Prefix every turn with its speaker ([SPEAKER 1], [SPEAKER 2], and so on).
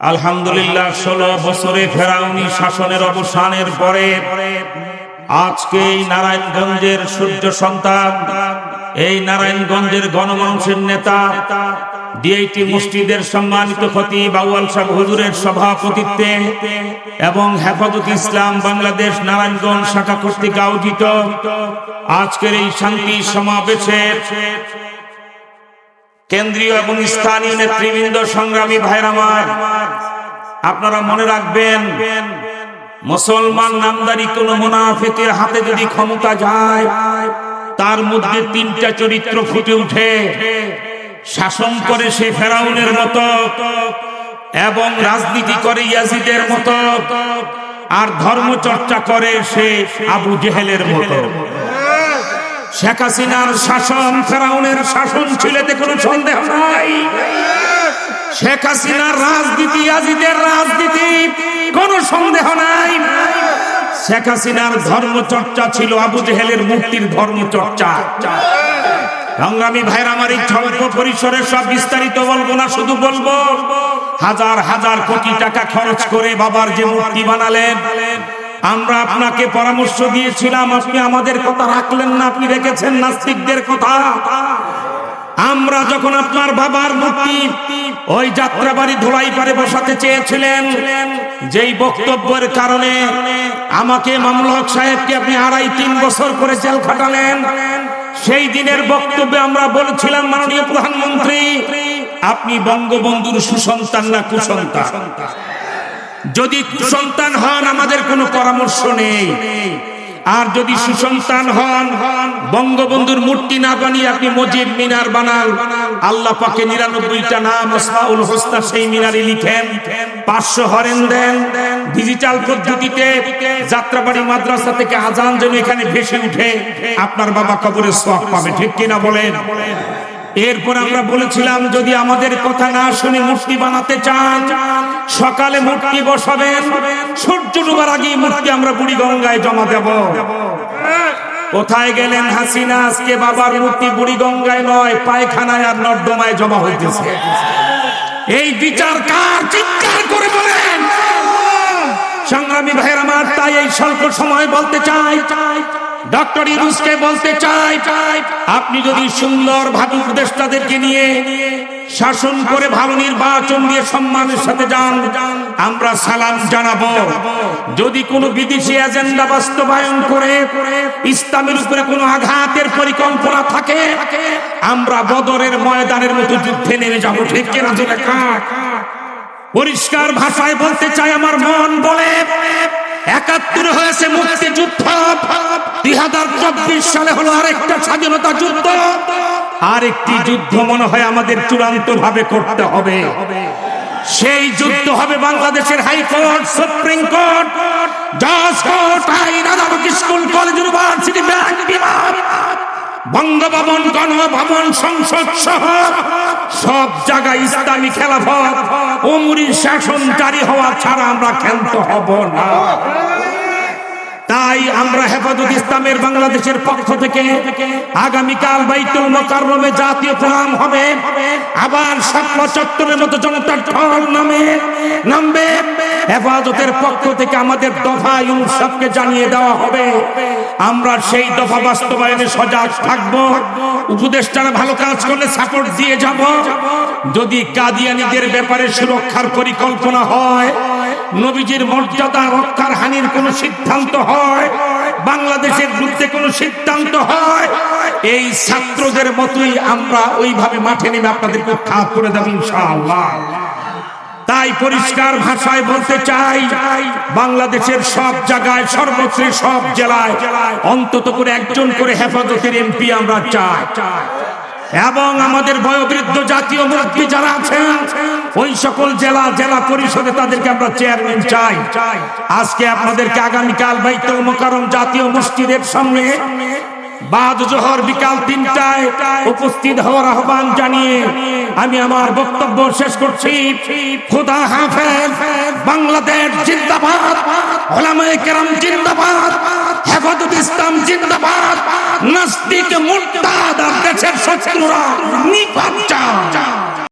[SPEAKER 1] আলহামদুলিল্লাহ, ষোলো বছরে ফেরাউনি শাসনের অবসানের পরে আজকে এই নারায়ণগঞ্জের সূর্য সন্তান, এই নারায়ণগঞ্জের গণমানুষের নেতা ডিআইটি মসজিদের সম্মানিত খতি বাউয়াল সাহেব হুজুরের সভাপতিত্বে এবং হেফাজত ইসলাম বাংলাদেশ নারায়ণগঞ্জ শাখা কর্তৃক আয়োজিত আজকের এই শান্তি সমাবেশের কেন্দ্রীয় এবং স্থানীয় নেতৃবৃন্দ, সংগ্রামী ভাইর আমার, আপনারা মনে রাখবেন, মুসলমান নামদারি কোন মুনাফেকের হাতে যদি ক্ষমতা যায়, তার মধ্যে তিনটা চরিত্র ফুটে উঠে। শাসন করে সে ফেরাউনের মতো এবং রাজনীতি করে ইয়াজিদের মতো, আর ধর্ম চর্চা করে সে আবু জেহেলের মতো। শেখ হাসিনার শাসন, ফেরাউনের শাসন ছিল এতে কোনো সন্দেহ নাই। শেখ হাসিনার রাজনীতি, আজিদের রাজনীতি, কোনো সন্দেহ নাই। শেখ হাসিনার ধর্ম চর্চা ছিল আবু জেহেলের মুক্তির ধর্ম চর্চা সংগ্রামী ভাইয়ের আমার এই স্বল্প পরিসরে সব বিস্তারিত বলব না, শুধু বলব, হাজার হাজার কোটি টাকা খরচ করে বাবার যে মূর্তি বানালেন আমরা আপনাকে পরামর্শ দিয়েছিলাম, আপনি আমাদের কথা রাখলেন না, আপনি রেখেছেন নাস্তিকদের কথা। আমরা যখন আপনার বাবার মূর্তি ওই যাত্রাবাড়ি ধোলাই পারে বসাতে চেয়েছিলেন, যেই বক্তব্যের কারণে আমাকে মামুল হক সাহেবকে আপনি আড়াই তিন বছর করে জেল খাটালেন, সেই দিনের বক্তব্যে আমরা বলেছিলাম, মাননীয় প্রধানমন্ত্রী, আপনি বঙ্গবন্ধুর সুসন্তান না কুসন্তান? যদি সন্তান হন আমাদের কোনো পরামর্শ নেই। আর যদি সুসন্তান হন বঙ্গবন্ধুর মূর্তি না বানিয়ে আপনি মজিদ মিনার বানান। আল্লাহ পাকে নিরানব্বইটা নাম আসমাউল হোসনা সেই মিনারে লিখেন। পাঁচশো হরেন দেন। ডিজিটাল পদ্ধতিতে যাত্রাবাড়ি মাদ্রাসা থেকে আজান যেন এখানে ভেসে উঠে। আপনার বাবা কবরে সোয়াব পাবে ঠিক কিনা বলেন? এরপর আমরা বলেছিলাম, যদি আমাদের কথা না শুনে মূর্তি বানাতে চান, সকালে মূর্তি বসাবেন, সূর্য ডুবার আগে মূর্তি আমরা বুড়ি গঙ্গায় জমা দেব। কোথায় গেলেন হাসিনা? আজকে বাবার মূর্তি বুড়ি গঙ্গায় নয়, পায়খানায় আর নর্দমায় জমা হইতেছে। এই বিচার কার? চিৎকার করে বলেন। সংগ্রামী ভাইয়ের আমার, তাই এই স্বল্প সময় বলতে চাই চাই। ডক্টর ইউনুসকে বলতে চাই, আপনি যদি সুন্দর ভাবে উপদেষ্টাদেরকে নিয়ে শাসন করে ভালো নির্বাচন দিয়ে সম্মানের সাথে যান, আমরা সালাম জানাব। যদি কোনো বিদেশি এজেন্ডা বাস্তবায়ন করে, ইসলামের উপরে কোনো আঘাতের পরিকল্পনা থাকে, আমরা বদরের ময়দানের মতো যুদ্ধে নেমে যাব, ঠিক পরিষ্কার ভাষায় বলতে চাই, আমার মন বলে একাত্তর হয়েছে মুক্তিযুদ্ধ। দুই হাজার চব্বিশ সালে হলো আরেকটা স্বাধীনতা যুদ্ধ। আরেকটি যুদ্ধ মনে হয় আমাদের চূড়ান্ত ভাবে করতে হবে। সেই যুদ্ধ হবে বাংলাদেশের হাইকোর্ট, সুপ্রিম কোর্ট, জজ কোর্ট, আইন, আদালত, স্কুল, কলেজ, ইউনিভার্সিটি, ব্যাংক বিমান বঙ্গভবন, গণভবন, সংসদ সহ সব জায়গায় ইসলামী খেলাফত। উমরি শাসন জারি হওয়া ছাড়া আমরা খেলতে হব না। তাই আমরা হেফাজত ইসলামের বাংলাদেশের পক্ষ থেকে আগামীকাল বাইতুল মোকারমে জাতীয় প্রোগ্রাম হবে। আবার শাপলা চত্বরের মতো জনতার ঢল নামে, নামবে। হেফাজতের পক্ষ থেকে আমাদের দফা ইউনুসকে জানিয়ে দেওয়া হবে। আমরা সেই দফা বাস্তবায়নে সজাগ থাকব। উপদেষ্টারা ভালো কাজ করলে সাপোর্ট দিয়ে যাব। যদি কাদিয়ানিদের ব্যাপারে সুরক্ষার পরিকল্পনা হয় নবীজির মর্যাদা রক্ষার হানির কোন সিদ্ধান্ত হয়? বাংলাদেশের বিরুদ্ধে কোন সিদ্ধান্ত হয়? এই ছাত্রদের মতোই আমরা ওইভাবে মাঠে নেমে আপনাদেরকে উৎখাত করে দেব ইনশাআল্লাহ। তাই পরিষ্কার ভাষায় বলতে চাই, বাংলাদেশের সব জায়গায় সর্বত্র সব জেলায় অন্তত করে একজন করে হেফাজতের এমপি আমরা চাই। এবং আমাদের বয়োবৃদ্ধ জাতীয় মুরব্বী যারা আছেন, ওই সকল জেলা জেলা পরিষদে তাদেরকে আমরা চেয়ারম্যান চাই। আজকে আপনাদেরকে আগামীকাল বাইতুল মোকারম জাতীয় মসজিদের সামনে বাদ জোহর বিকাল তিনটায় উপস্থিত হওয়ার আহ্বান জানিয়ে আমি আমার বক্তব্য শেষ করছি। খুদা হাফেজ, বাংলাদেশ জিন্দাবাদ, ওলামায়ে কেরাম জিন্দাবাদ হেফাজত ইসলাম জিন্দাবাদ। নাস্তিক মুরতাদ আর দেশের শত্রুরা নিপাত